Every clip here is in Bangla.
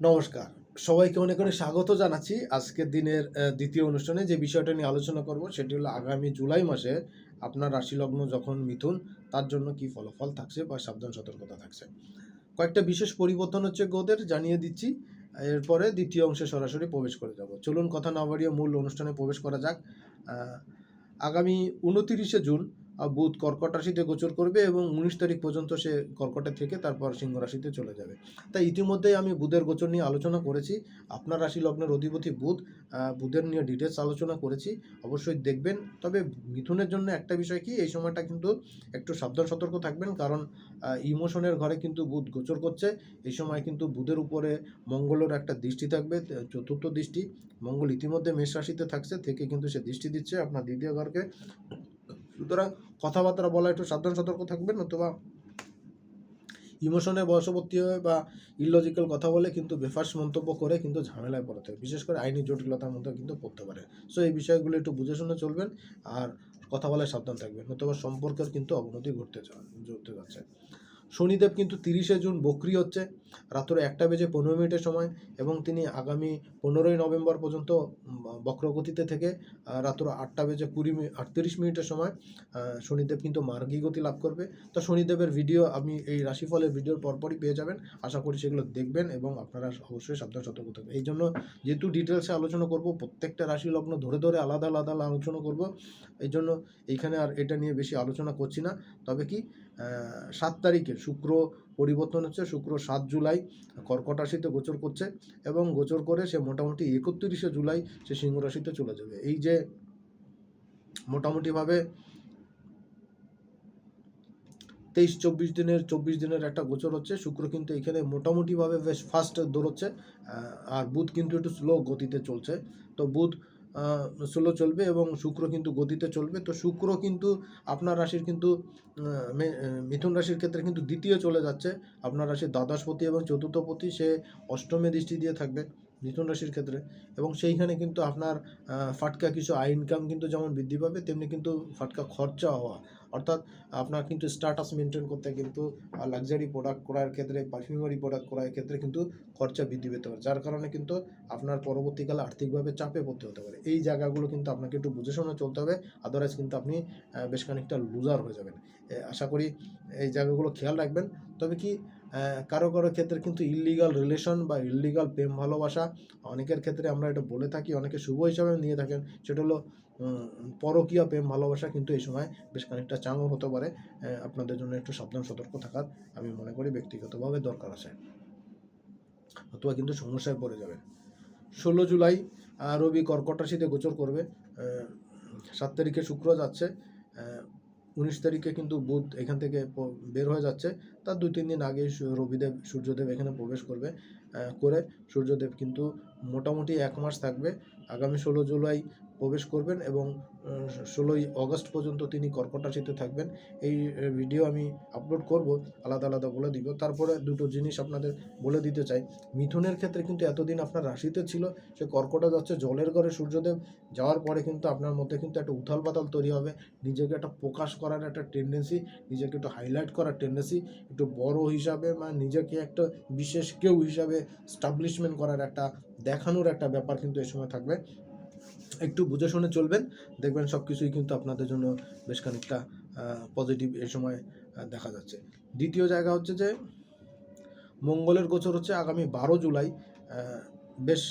নমস্কার। সবাইকে অনেক অনেক স্বাগত জানাচ্ছি আজকের দিনের দ্বিতীয় অনুষ্ঠানে। যে বিষয়টা নিয়ে আলোচনা করব সেটি হলো আগামী জুলাই মাসে আপনার রাশি লগ্ন যখন মিথুন, তার জন্য কি ফলাফল থাকছে বা সাবধান সতর্কতা থাকছে। কয়েকটা বিশেষ পরিবর্তন হচ্ছে গোদের, জানিয়ে দিচ্ছি। এরপরে দ্বিতীয় অংশে সরাসরি প্রবেশ করে যাব। চলুন কথা না বাড়িয়ে মূল অনুষ্ঠানে প্রবেশ করা যাক। আগামী উনতিরিশে জুন বুধ কর্কট রাশিতে গোচর করবে এবং উনিশ তারিখ পর্যন্ত সে কর্কটে থেকে তারপর সিংহ রাশিতে চলে যাবে। তাই ইতিমধ্যেই আমি বুধের গোচর নিয়ে আলোচনা করেছি। আপনার রাশি লগ্নের অধিপতি বুধ বুধের নিয়ে ডিটেলস আলোচনা করেছি। অবশ্যই দেখবেন। তবে মিথুনের জন্য একটা বিষয় কি, এই সময়টা কিন্তু একটু সাবধান, সতর্ক থাকবেন। কারণ ইমোশনের ঘরে কিন্তু বুধ গোচর করছে। এই সময় কিন্তু বুধের উপরে মঙ্গলের একটা দৃষ্টি থাকবে চতুর্থ দৃষ্টি। মঙ্গল ইতিমধ্যে মেষ রাশিতে থাকছে, থেকে কিন্তু সে দৃষ্টি দিচ্ছে আপনার দ্বিতীয় ঘরকে। সুতরাং কথাবার্তা বলা, একটু সাবধান, সতর্ক থাকবেন নতুবা ইমোশনে বয়সবর্তী হয়ে বা ইলজিক্যাল কথা বলে কিন্তু বেফার্স মন্তব্য করে কিন্তু ঝামেলায় পড়তে হয় বিশেষ করে আইনি জটিলতার মধ্যে কিন্তু পড়তে পারে। সো এই বিষয়গুলো একটু বুঝে শুনে চলবেন আর কথা বলায় সাবধান থাকবেন নতুবা সম্পর্কের কিন্তু অবনতি ঘটতে ঘটতে যাচ্ছে। শনিদেব কিন্তু তিরিশে জুন বকরি হচ্ছে। রাত্র একটা বেজে পনেরো মিনিটের সময় এবং তিনি আগামী পনেরোই নভেম্বর পর্যন্ত বক্রগতিতে থেকে রাত্র আটটা বেজে কুড়ি আটত্রিশ মিনিটের সময় শনিদেব কিন্তু মার্গী গতি লাভ করবে। তো শনিদেবের ভিডিও আপনি এই রাশিফলের ভিডিওর পরপরই পেয়ে যাবেন। আশা করি সেগুলো দেখবেন এবং আপনারা অবশ্যই সাবধান সতর্ক থাকবেন। এই জন্য যেহেতু ডিটেলসে আলোচনা করব, প্রত্যেকটা রাশি লগ্ন ধরে ধরে আলাদা আলাদা আলোচনা করব। এই জন্য এইখানে আর এটা নিয়ে বেশি আলোচনা করছি না। তবে কি সাত তারিখে শুক্র পরিবর্তন হচ্ছে, শুক্র সাত জুলাই কর্কট রাশিতে গোচর করছে এবং গোচর করে সে মোটামুটি একত্রিশে জুলাই সে সিংহ রাশিতে চলে যাবে। এই যে মোটামুটিভাবে তেইশ, চব্বিশ দিনের চব্বিশ দিনের একটা গোচর হচ্ছে, শুক্র কিন্তু এখানে মোটামুটিভাবে বেশ ফাস্ট দৌড়চ্ছে আর বুধ কিন্তু একটু স্লো গতিতে চলছে। তো বুধ স্লো চলবে এবং শুক্র কিন্তু গতিতে চলবে। তো শুক্র কিন্তু আপনার রাশির কিন্তু মিথুন রাশির ক্ষেত্রে কিন্তু দ্বিতীয় চলে যাচ্ছে। আপনার রাশির দ্বাদশপতি এবং চতুর্থপতি, সে অষ্টমে দৃষ্টি দিয়ে থাকবে মিথুন রাশির ক্ষেত্রে। এবং সেইখানে কিন্তু আপনার ফাটকা কিছু আয় ইনকাম কিন্তু যেমন বৃদ্ধি পাবে, তেমনি কিন্তু ফাটকা খরচা হওয়া অর্থাৎ আপনার কিন্তু স্ট্যাটাস মেনটেন করতে কিন্তু লাক্সারি প্রোডাক্ট করার ক্ষেত্রে পারফিউমারি প্রোডাক্ট করার ক্ষেত্রে কিন্তু খরচা বৃদ্ধি পেতে পারে। যার কারণে কিন্তু আপনার পরবর্তীকালে আর্থিকভাবে চাপে পড়তে হতে পারে। এই জায়গাগুলো কিন্তু আপনাকে একটু বুঝে শুনে চলতে হবে আদারওয়াইজ কিন্তু আপনি বেশ খানিকটা লুজার হয়ে যাবেন। আশা করি এই জায়গাগুলো খেয়াল রাখবেন। তবে কি কারও কারও ক্ষেত্রে কিন্তু ইললিগাল রিলেশন বা ইললিগাল প্রেম ভালোবাসা, অনেকের ক্ষেত্রে আমরা এটা বলে থাকি, অনেকে শুভ হিসাবে নিয়ে থাকেন। সেটা হলো পরকীয় প্রেম ভালোবাসা কিন্তু এই সময় বেশ খানিকটা চাঙও হতে পারে। আপনাদের জন্য একটু সাবধান, সতর্ক থাকার আমি মনে করি ব্যক্তিগতভাবে দরকার আছে। অথবা কিন্তু সমস্যায় পড়ে যাবে ষোলো জুলাই রবি কর্কট রাশিতে গোচর করবে। সাত তারিখে শুক্র যাচ্ছে। উনিশ তারিখে কিন্তু বুধ এখান থেকে বের হয়ে যাচ্ছে। তার দুই, তিন দিন আগেই রবিদেব সূর্যদেব এখানে প্রবেশ করবে করে সূর্যদেব কিন্তু মোটামুটি এক মাস থাকবে। আগামী ষোলো জুলাই প্রবেশ করবেন এবং ষোলোই অগস্ট পর্যন্ত তিনি কর্কট রাশিতে থাকবেন। এই ভিডিও আমি আপলোড করব, আলাদা আলাদা বলে দিব। তারপরে দুটো জিনিস আপনাদের বলে দিতে চাই। মিথুনের ক্ষেত্রে কিন্তু এতদিন আপনার রাশিতে ছিল, সে কর্কটা যাচ্ছে, জলের ঘরে সূর্যদেব যাওয়ার পরে কিন্তু আপনার মধ্যে কিন্তু একটা উথাল পাতাল তৈরি হবে। নিজেকে একটা প্রকাশ করার একটা টেন্ডেন্সি নিজেকে একটু হাইলাইট করার টেন্ডেন্সি একটু বড় হিসাবে বা নিজেকে একটা বিশেষ কেউ হিসাবে স্টাবলিশমেন্ট করার একটা, দেখানোর একটা ব্যাপার কিন্তু এই সময় থাকবে। একটু বুঝে শুনে চলবেন, দেখবেন সব কিছুই কিন্তু আপনাদের জন্য বেশ খানিকটা পজিটিভ এই সময় দেখা যাচ্ছে। দ্বিতীয় জায়গা হচ্ছে যে, মঙ্গলের গোচর হচ্ছে আগামী বারো জুলাই বেশ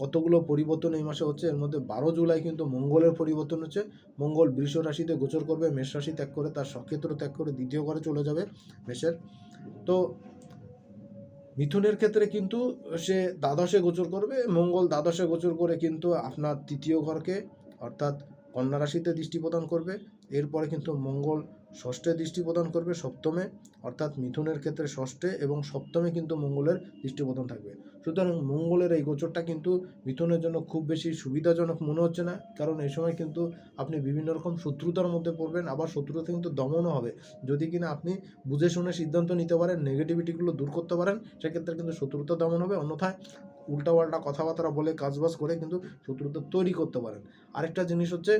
কতগুলো পরিবর্তন এই মাসে হচ্ছে? এর মধ্যে বারো জুলাই কিন্তু মঙ্গলের পরিবর্তন হচ্ছে। মঙ্গল বৃষ রাশিতে গোচর করবে, মেষ রাশি ত্যাগ করে, তার সক্ষেত্র ত্যাগ করে দ্বিতীয় ঘরে চলে যাবে মেষের। তো মিথুনের ক্ষেত্রে কিন্তু সে দ্বাদশে গোচর করবে, মঙ্গল দ্বাদশে গোচর করে কিন্তু আপনার তৃতীয় ঘরকে অর্থাৎ কন্যা রাশিতে দৃষ্টি প্রদান করবে। এরপরে কিন্তু মঙ্গল ষষ্ঠে দৃষ্টি প্রদান করবে সপ্তমে, অর্থাৎ মিথুনের ক্ষেত্রে ষষ্ঠে এবং সপ্তমে কিন্তু মঙ্গলের দৃষ্টি প্রদান থাকবে। সুতরাং মঙ্গলের এই গোচরটা কিন্তু মিথুনের জন্য খুব বেশি সুবিধাজনক মনে হচ্ছে না, কারণ এই সময় কিন্তু আপনি বিভিন্ন রকম শত্রুতার মধ্যে পড়বেন, আবার শত্রুতা কিন্তু দমনও হবে। যদি কিনা আপনি বুঝে শুনে সিদ্ধান্ত নিতে পারেন নেগেটিভিটিগুলো দূর করতে পারেন, সেক্ষেত্রে কিন্তু শত্রুতা দমন হবে। অন্যথায় উল্টাপাল্টা কথাবার্তা বলে কাজবাজ করে কিন্তু শত্রুতা তৈরি করতে পারেন। আরেকটা জিনিস হচ্ছে,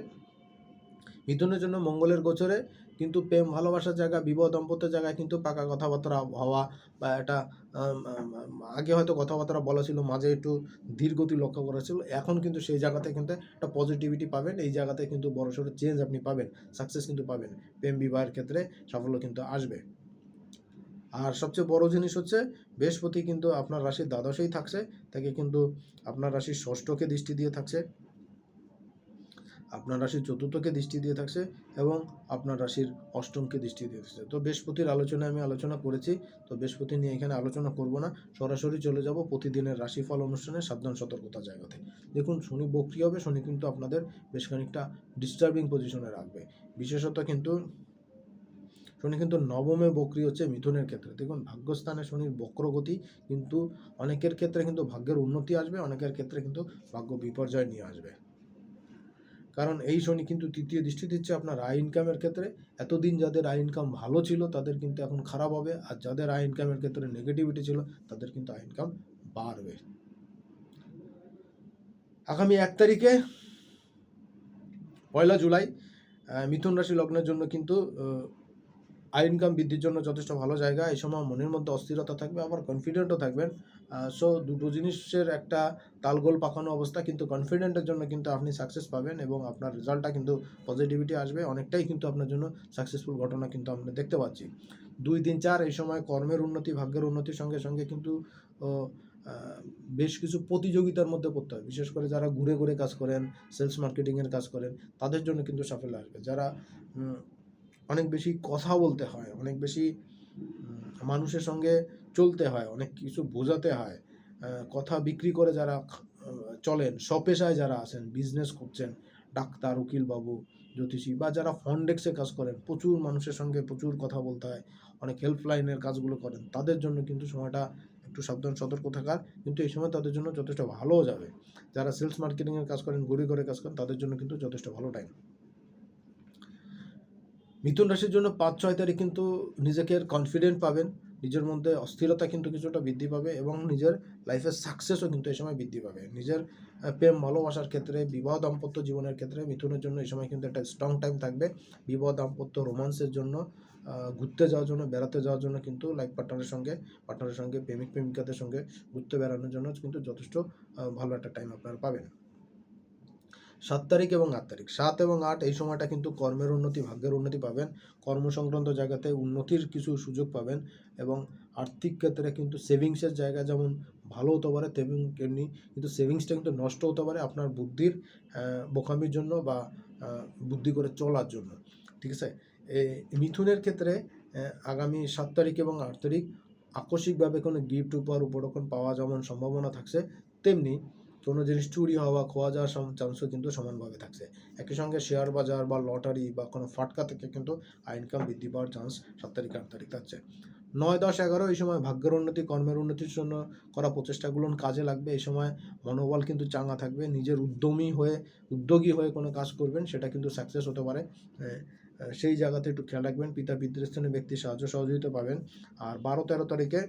মিথুনের জন্য মঙ্গলের গোচরে কিন্তু প্রেম ভালোবাসার জায়গা বিবাহ দাম্পত্যের জায়গায় কিন্তু পাকা কথাবার্তা হওয়া বা আম, আগে হয়তো কথাবার্তা বলা ছিল মাঝে একটু ধীর গতি লক্ষ্য করা ছিল এখন কিন্তু সেই জায়গাতে কিন্তু একটা পজিটিভিটি পাবেন এই জায়গাতে কিন্তু বড়সড় চেঞ্জ আপনি পাবেন সাকসেস কিন্তু পাবেন প্রেম বিবাহের ক্ষেত্রে সাফল্য কিন্তু আসবে। আর সবচেয়ে বড় জিনিস হচ্ছে বৃহস্পতি কিন্তু আপনার রাশির দ্বাদশেই থাকছে তাকে কিন্তু আপনার রাশির ষষ্ঠকে দৃষ্টি দিয়ে থাকছে। আপনার রাশির চতুর্থকে দৃষ্টি দিয়ে থাকছে এবং আপনার রাশির অষ্টমকে দৃষ্টি দিয়ে থাকছে। তো বৃহস্পতির আলোচনায় আমি আলোচনা করেছি, তো বৃহস্পতি নিয়ে এখানে আলোচনা করব না। সরাসরি চলে যাব প্রতিদিনের রাশিফল অনুষ্ঠানে সাবধান, সতর্কতা জায়গাতে। দেখুন, শনি বক্রি হবে, শনি কিন্তু আপনাদের বেশ খানিকটা ডিস্টার্বিং পজিশনে রাখবে। বিশেষত কিন্তু শনি কিন্তু নবমে বক্রি হচ্ছে মিথুনের ক্ষেত্রে। দেখুন, ভাগ্যস্থানে শনির বক্রগতি কিন্তু অনেকের ক্ষেত্রে কিন্তু ভাগ্যের উন্নতি আসবে, অনেকের ক্ষেত্রে কিন্তু ভাগ্য বিপর্যয় নিয়ে আসবে। কারণ এই শনি কিন্তু তৃতীয় দৃষ্টি দিচ্ছে আপনার আয় ইনকামের ক্ষেত্রে। এতদিন যাদের আয় ইনকাম ভালো ছিল, তাদের কিন্তু এখন খারাপ হবে। আর যাদের আয় ইনকামের ক্ষেত্রে নেগেটিভিটি ছিল, তাদের কিন্তু আয় ইনকাম বাড়বে। আগামী এক তারিখে, পয়লা জুলাই মিথুন রাশি লগ্নের জন্য কিন্তু আয় ইনকাম বৃদ্ধির জন্য যথেষ্ট ভালো জায়গা। এই সময় মনের মধ্যে অস্থিরতা থাকবে, আবার কনফিডেন্টও থাকবেন। সো দুটো জিনিসের একটা তালগোল পাকানো অবস্থা, কিন্তু কনফিডেন্টের জন্য কিন্তু আপনি সাকসেস পাবেন এবং আপনার রেজাল্টটা কিন্তু পজিটিভিটি আসবে। অনেকটাই কিন্তু আপনার জন্য সাকসেসফুল ঘটনা কিন্তু আমরা দেখতে পাচ্ছি। দুই তিন চার, এই সময় কর্মের উন্নতি, ভাগ্যের উন্নতির সঙ্গে সঙ্গে কিন্তু বেশ কিছু প্রতিযোগিতার মধ্যে পড়তে হয়। বিশেষ করে যারা ঘুরে ঘুরে কাজ করেন সেলস মার্কেটিংয়ের কাজ করেন, তাদের জন্য কিন্তু সাফল্য আসবে। যারা অনেক বেশি কথা বলতে হয়, অনেক বেশি মানুষের সঙ্গে চলতে হয়, অনেক কিছু বোঝাতে হয় কথা বিক্রি করে যারা চলেন, স্বপেশায় যারা আছেন বিজনেস করছেন, ডাক্তার উকিল বাবু জ্যোতিষী বা যারা ফন্ডেক্সে কাজ করেন, প্রচুর মানুষের সঙ্গে প্রচুর কথা বলতে হয়, অনেক হেল্পলাইনের কাজগুলো করেন, তাদের জন্য কিন্তু সময়টা একটু সাবধান, সতর্ক থাকার, কিন্তু এই সময় তাদের জন্য যথেষ্ট ভালোও যাবে, যারা সেলস মার্কেটিংয়ের কাজ করেন গড়ি করে কাজ করেন, তাদের জন্য কিন্তু যথেষ্ট ভালো টাইম মিথুন রাশির জন্য পাঁচ, ছয় তারিখ কিন্তু নিজেকে কনফিডেন্ট পাবেন। নিজের মধ্যে অস্থিরতা কিন্তু কিছুটা বৃদ্ধি পাবে এবং নিজের লাইফের সাকসেসও কিন্তু এই সময় বৃদ্ধি পাবে। নিজের প্রেম, ভালোবাসার ক্ষেত্রে, বিবাহ দাম্পত্য জীবনের ক্ষেত্রে মিথুনের জন্য এই সময় কিন্তু একটা স্ট্রং টাইম থাকবে। বিবাহ দাম্পত্য রোমান্সের জন্য ঘুরতে যাওয়ার জন্য, বেড়াতে যাওয়ার জন্য কিন্তু লাইফ পার্টনারের সঙ্গে পার্টনারের সঙ্গে, প্রেমিক, প্রেমিকাদের সঙ্গে ঘুরতে বেড়ানোর জন্য কিন্তু যথেষ্ট ভালো একটা টাইম আপনারা পাবেন। সাত তারিখ এবং আট তারিখ। সাত এবং আট এই সময়টা কিন্তু কর্মের উন্নতি, ভাগ্যের উন্নতি পাবেন। কর্ম সংক্রান্ত জায়গাতে উন্নতির কিছু সুযোগ পাবেন এবং আর্থিক ক্ষেত্রে কিন্তু সেভিংসের জায়গা যেমন ভালো হতে পারে, তেমনি তেমনি কিন্তু সেভিংসটা কিন্তু নষ্ট হতে পারে আপনার বুদ্ধির বোকামির জন্য বা বুদ্ধি করে চলার জন্য। ঠিক আছে? মিথুনের ক্ষেত্রে আগামী সাত তারিখ এবং আট তারিখ আকস্মিকভাবে কোনো গিফট উপহার উপরোকন পাওয়া যেমন সম্ভাবনা থাকছে, তেমনি কোনো জিনিস চুরি হওয়া, খোয়া যাওয়ার চান্সও কিন্তু সমানভাবে থাকছে। একই সঙ্গে শেয়ার বাজার বা লটারি বা কোনো ফাটকা থেকে কিন্তু আয় ইনকাম বৃদ্ধি পাওয়ার চান্স সাত তারিখ আট তারিখ থাকছে। নয়, দশ, এগারো, এই সময় ভাগ্যের উন্নতি, কর্মের উন্নতির জন্য করা প্রচেষ্টাগুলো কাজে লাগবে। এই সময় মনোবল কিন্তু চাঙ্গা থাকবে। নিজের উদ্যমী হয়ে, উদ্যোগী হয়ে কোনো কাজ করবেন, সেটা কিন্তু সাকসেস হতে পারে। সেই জায়গাতে একটু খেয়াল রাখবেন। পিতা পিতৃস্থানীয় ব্যক্তির সাহায্য সহযোগিতা পাবেন। আর বারো, তেরো তারিখে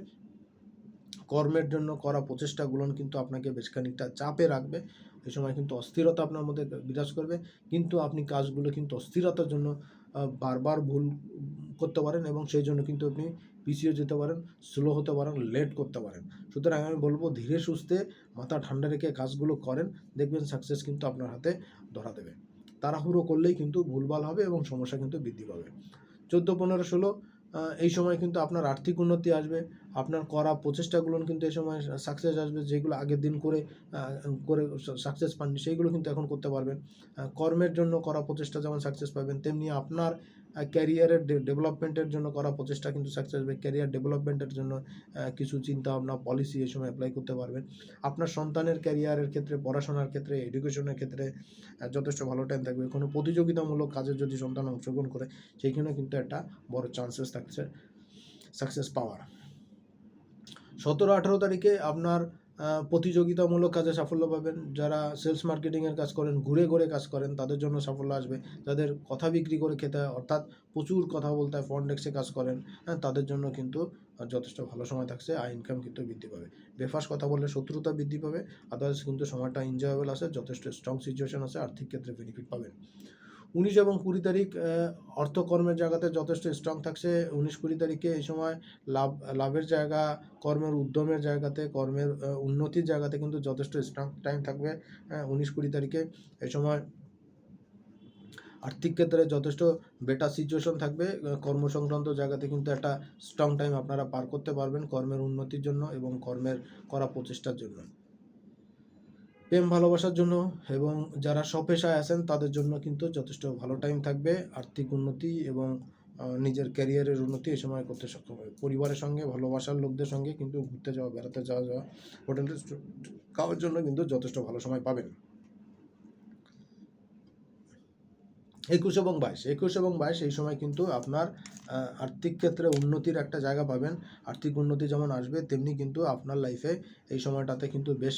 কর্মের জন্য করা প্রচেষ্টাগুলো কিন্তু আপনাকে বেশ খানিকটা চাপে রাখবে। এই সময় কিন্তু অস্থিরতা আপনার মধ্যে বিরাজ করবে। কিন্তু আপনি কাজগুলো কিন্তু অস্থিরতার জন্য বারবার ভুল করতে পারেন এবং সেই জন্য কিন্তু আপনি পিছিয়ে যেতে পারেন, স্লো হতে পারেন, লেট করতে পারেন। সুতরাং আমি বলব, ধীরে সুস্থে মাথা ঠান্ডা রেখে কাজগুলো করেন, দেখবেন সাকসেস কিন্তু আপনার হাতে ধরা দেবে। তাড়াহুড়ো করলেই কিন্তু ভুলভাল হবে এবং সমস্যা কিন্তু বৃদ্ধি পাবে। চোদ্দ, পনেরো, ষোলো এই সময় কিন্তু আপনার আর্থিক উন্নতি আসবে, আপনার করা প্রচেষ্টাগুলো কিন্তু এই সময় সাকসেস আসবে, যেগুলো আগের দিন করে করে সাকসেস পাননি, সেইগুলো কিন্তু এখন করতে পারবেন। কর্মের জন্য করা প্রচেষ্টা যেমন সাকসেস পাবেন, তেমনি আপনার ক্যারিয়ারের ডেভেলপমেন্টের জন্য করা প্রচেষ্টা কিন্তু সাকসেস হবে ক্যারিয়ার ডেভেলপমেন্টের জন্য কিছু চিন্তা ভাবনা পলিসি এই সময় অ্যাপ্লাই করতে পারবেন। আপনার সন্তানের ক্যারিয়ারের ক্ষেত্রে, পড়াশোনার ক্ষেত্রে এডুকেশনের ক্ষেত্রে যথেষ্ট ভালো টাইম থাকবে। কোনো প্রতিযোগিতামূলক কাজে যদি সন্তান অংশগ্রহণ করে, সেইখানে কিন্তু একটা বড় চান্সেস থাকছে সাকসেস পাওয়ার। সতেরো আঠেরো তারিখে আপনার প্রতিযোগিতামূলক কাজে সাফল্য পাবেন। যারা সেলস মার্কেটিংয়ের কাজ করেন, ঘুরে ঘুরে কাজ করেন, তাদের জন্য সাফল্য আসবে। যাদের কথা বিক্রি করে খেতে হয়, অর্থাৎ প্রচুর কথা বলতে হয় ফন্ডেক্সে কাজ করেন হ্যাঁ তাদের জন্য কিন্তু যথেষ্ট ভালো সময় থাকছে আয় ইনকাম কিন্তু বৃদ্ধি পাবে। বেফাস কথা বললে শত্রুতা বৃদ্ধি পাবে আদার্স কিন্তু সময়টা এনজয়েবল আছে, যথেষ্ট স্ট্রং সিচুয়েশন আছে, আর্থিক ক্ষেত্রে বেনিফিট পাবেন। উনিশ এবং কুড়ি তারিখ অর্থকর্মের জায়গাতে যথেষ্ট স্ট্রং থাকছে। উনিশ কুড়ি তারিখে এই সময় লাভ, লাভের জায়গা, কর্মের উদ্যমের জায়গাতে, কর্মের উন্নতির জায়গাতে কিন্তু যথেষ্ট স্ট্রং টাইম থাকবে উনিশ কুড়ি তারিখে। এই সময় আর্থিক ক্ষেত্রে যথেষ্ট বেটার সিচুয়েশন থাকবে। কর্ম সংক্রান্ত জায়গাতে কিন্তু একটা স্ট্রং টাইম আপনারা পার করতে পারবেন কর্মের উন্নতির জন্য এবং কর্মের করা প্রচেষ্টার জন্য। প্রেম, ভালোবাসার জন্য এবং যারা স্বপেশায় আছেন, তাদের জন্য কিন্তু যথেষ্ট ভালো টাইম থাকবে। আর্থিক উন্নতি এবং নিজের ক্যারিয়ারের উন্নতি এ সময় করতে সক্ষম হবে। পরিবারের সঙ্গে, ভালোবাসার লোকদের সঙ্গে কিন্তু ঘুরতে যাওয়া, বেড়াতে যাওয়া যাওয়া হোটেল খাওয়ার জন্য কিন্তু যথেষ্ট ভালো সময় পাবেন। একুশ এবং বাইশ। একুশ এবং বাইশ এই সময় কিন্তু আপনার আর্থিক ক্ষেত্রে উন্নতির একটা জায়গা পাবেন। আর্থিক উন্নতি যেমন আসবে, তেমনি কিন্তু আপনার লাইফে এই সময়টাতে কিন্তু বেশ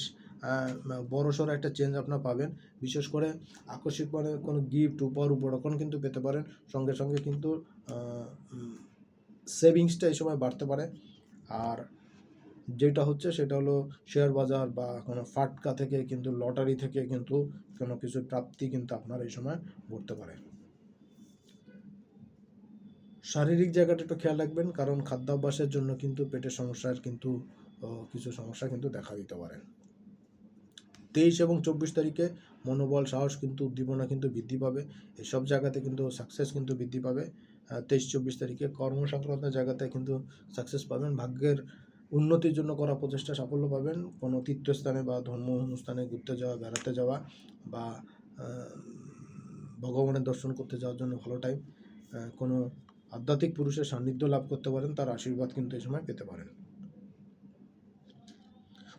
বড় সড়ো একটা চেঞ্জ আপনার পাবেন। বিশেষ করে আকস্মিক মানে কোনো গিফট উপহার উপরকম কিন্তু পেতে পারেন। সঙ্গে সঙ্গে কিন্তু সেভিংসটা এই সময় বাড়তে পারে। আর যেটা হচ্ছে সেটা হলো শেয়ার বাজার বা কোনো ফাটকা থেকে কিন্তু লটারি থেকে কিন্তু কোনো কিছু প্রাপ্তি কিন্তু আপনার এই সময় ঘটতে পারে। শারীরিক জায়গাটা একটু খেয়াল রাখবেন, কারণ খাদ্যাভ্যাসের জন্য কিন্তু পেটের সমস্যার কিন্তু কিছু সমস্যা কিন্তু দেখা দিতে পারে। তেইশ এবং চব্বিশ তারিখে মনোবল, সাহস কিন্তু, উদ্দীপনা কিন্তু বৃদ্ধি পাবে। এসব জায়গাতে কিন্তু সাকসেস কিন্তু বৃদ্ধি পাবে। তেইশ, চব্বিশ তারিখে কর্ম সংক্রান্ত জায়গাতে কিন্তু সাকসেস পাবেন। ভাগ্যের উন্নতির জন্য করা প্রচেষ্টা সাফল্য পাবেন। কোনো তীর্থস্থানে বা ধর্ম অনুষ্ঠানে ঘুরতে যাওয়া, বেড়াতে যাওয়া বা ভগবানের দর্শন করতে যাওয়ার জন্য ভালো টাইম কোনো আধ্যাত্মিক পুরুষের সান্নিধ্য লাভ করতে পারেন, তার আশীর্বাদ কিন্তু এই সময় পেতে পারেন।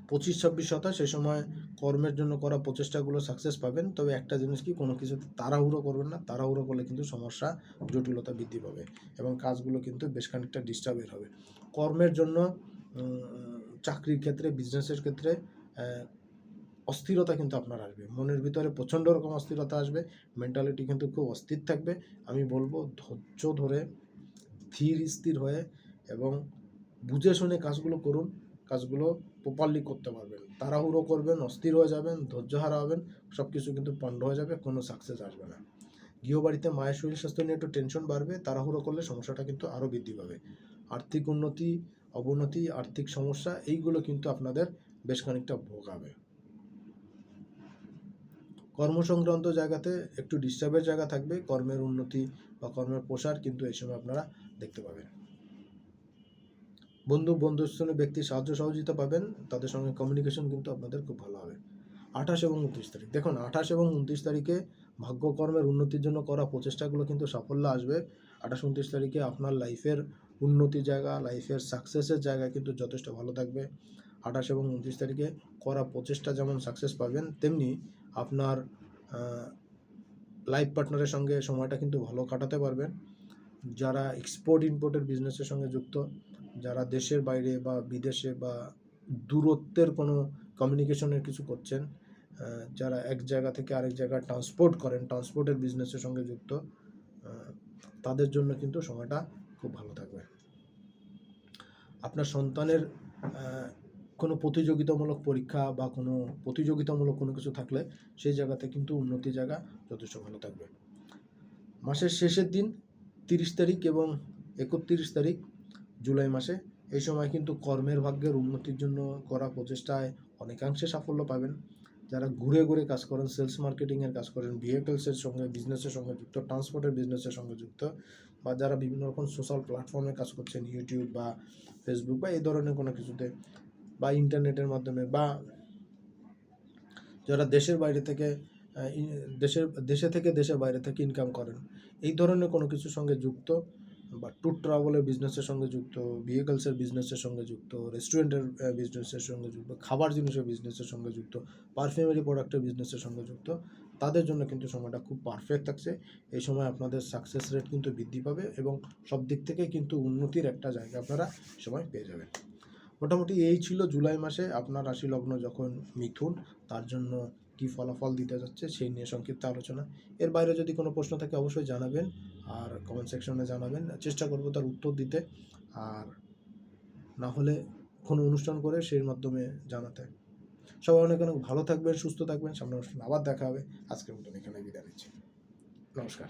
পঁচিশ, ছাব্বিশ সাতাশ সে সময় কর্মের জন্য করা প্রচেষ্টাগুলো সাকসেস পাবেন, তবে একটা জিনিস কি, কোনো কিছুতে তাড়াহুড়ো করবেন না। তাড়াহুড়ো করলে কিন্তু সমস্যা, জটিলতা বৃদ্ধি পাবে এবং কাজগুলো কিন্তু বেশ খানিকটা ডিস্টার্বের হবে। কর্মের জন্য চাকরির ক্ষেত্রে বিজনেসের ক্ষেত্রে অস্থিরতা কিন্তু আপনার আসবে। মনের ভিতরে প্রচণ্ড রকম অস্থিরতা আসবে মেন্টালিটি কিন্তু খুব অস্থির থাকবে। আমি বলব, ধৈর্য ধরে, ধীর স্থির হয়ে এবং বুঝে শুনে কাজগুলো করুন। কাজগুলো প্রপারলি করতে পারবেন। তাড়াহুড়ো করবেন, অস্থির হয়ে যাবেন ধৈর্য হারা হবেন সব কিছু কিন্তু পণ্ড হয়ে যাবে, কোনো সাকসেস আসবে না। গৃহবাড়িতে মায়ের শরীর স্বাস্থ্য নিয়ে একটু টেনশন বাড়বে, তাড়াহুড়ো করলে সমস্যাটা কিন্তু আরও বৃদ্ধি পাবে। আর্থিক উন্নতি অবনতি, আর্থিক সমস্যা, এইগুলো কিন্তু আপনাদের বেশ খানিকটা ভোগাবে। কর্মসংক্রান্ত জায়গাতে একটু ডিস্টার্বের জায়গা থাকবে, কর্মের উন্নতি বা কর্মের প্রসার কিন্তু এই সময় আপনারা দেখতে পাবেন। বন্ধু, বন্ধুস্থানীয় ব্যক্তির সাহায্য সহযোগিতা পাবেন, তাদের সঙ্গে কমিউনিকেশন কিন্তু আপনাদের খুব ভালো হবে। আঠাশ এবং উনত্রিশ তারিখ। দেখুন, আঠাশ এবং উনত্রিশ তারিখে ভাগ্যকর্মের উন্নতির জন্য করা প্রচেষ্টাগুলো কিন্তু সাফল্য আসবে। আঠাশ, উনত্রিশ তারিখে আপনার লাইফের উন্নতির জায়গা লাইফের সাকসেসের জায়গা কিন্তু যথেষ্ট ভালো থাকবে। আঠাশ এবং উনত্রিশ তারিখে করা প্রচেষ্টা যেমন সাকসেস পাবেন, তেমনি আপনার লাইফ পার্টনারের সঙ্গে সময়টা কিন্তু ভালো কাটাতে পারবেন। যারা এক্সপোর্ট ইম্পোর্টের বিজনেসের সঙ্গে যুক্ত, যারা দেশের বাইরে বা বিদেশে বা দূরত্বের কোনো কমিউনিকেশনের কিছু করছেন যারা এক জায়গা থেকে আরেক জায়গায় ট্রান্সপোর্ট করেন ট্রান্সপোর্টের বিজনেসের সঙ্গে যুক্ত তাদের জন্য কিন্তু সময়টা খুব ভালো থাকবে। আপনার সন্তানের কোনো প্রতিযোগিতামূলক পরীক্ষা বা কোনো প্রতিযোগিতামূলক কোনো কিছু থাকলে সেই জায়গাতে কিন্তু উন্নতি জায়গা যথেষ্ট ভালো থাকবে। মাসের শেষের দিন তিরিশ তারিখ এবং একত্রিশ তারিখ জুলাই মাসে এই সময় কিন্তু কর্মের ভাগ্যের উন্নতির জন্য করা প্রচেষ্টায় অনেকাংশে সাফল্য পাবেন। যারা ঘুরে ঘুরে কাজ করেন সেলস মার্কেটিংয়ের কাজ করেন ভেহিকলসের সঙ্গে বিজনেসের সঙ্গে যুক্ত ট্রান্সপোর্টের বিজনেসের সঙ্গে যুক্ত, বা যারা বিভিন্ন রকম সোশ্যাল প্ল্যাটফর্মে কাজ করছেন ইউটিউব বা ফেসবুক বা এই ধরনের কোনো কিছুতে, বা ইন্টারনেটের মাধ্যমে, বা যারা দেশের বাইরে থেকে দেশের, দেশে থেকে দেশের বাইরে থেকে ইনকাম করেন, এই ধরনের কোনো কিছুর সঙ্গে যুক্ত বা ট্যুর ট্রাভেলের বিজনেসের সঙ্গে যুক্ত ভেহিকলসের বিজনেসের সঙ্গে যুক্ত রেস্টুরেন্টের বিজনেসের সঙ্গে যুক্ত, খাবার জিনিসের বিজনেসের সঙ্গে যুক্ত পারফিউমারি প্রোডাক্টের বিজনেসের সঙ্গে যুক্ত, তাদের জন্য কিন্তু সময়টা খুব পারফেক্ট থাকছে। এই সময় আপনাদের সাকসেস রেট কিন্তু বৃদ্ধি পাবে এবং সব দিক থেকে কিন্তু উন্নতির একটা জায়গা আপনারা সময় পেয়ে যাবেন। মোটামুটি এই ছিল জুলাই মাসে আপনার রাশি লগ্ন যখন মিথুন, তার জন্য কী ফলাফল দিতে যাচ্ছে সেই নিয়ে সংক্ষিপ্ত আলোচনা। এর বাইরে যদি কোনো প্রশ্ন থাকে অবশ্যই জানাবেন। আর কমেন্ট সেকশনে জানাবেন। চেষ্টা করব তার উত্তর দিতে। আর না হলে কোনো অনুষ্ঠান করে সেই মাধ্যমে জানাতে। সবাই অনেক অনেক ভালো থাকবেন, সুস্থ থাকবেন। সামনে অনুষ্ঠান আবার দেখা হবে। আজকের মতন এখানে বিদায় নিচ্ছি। নমস্কার।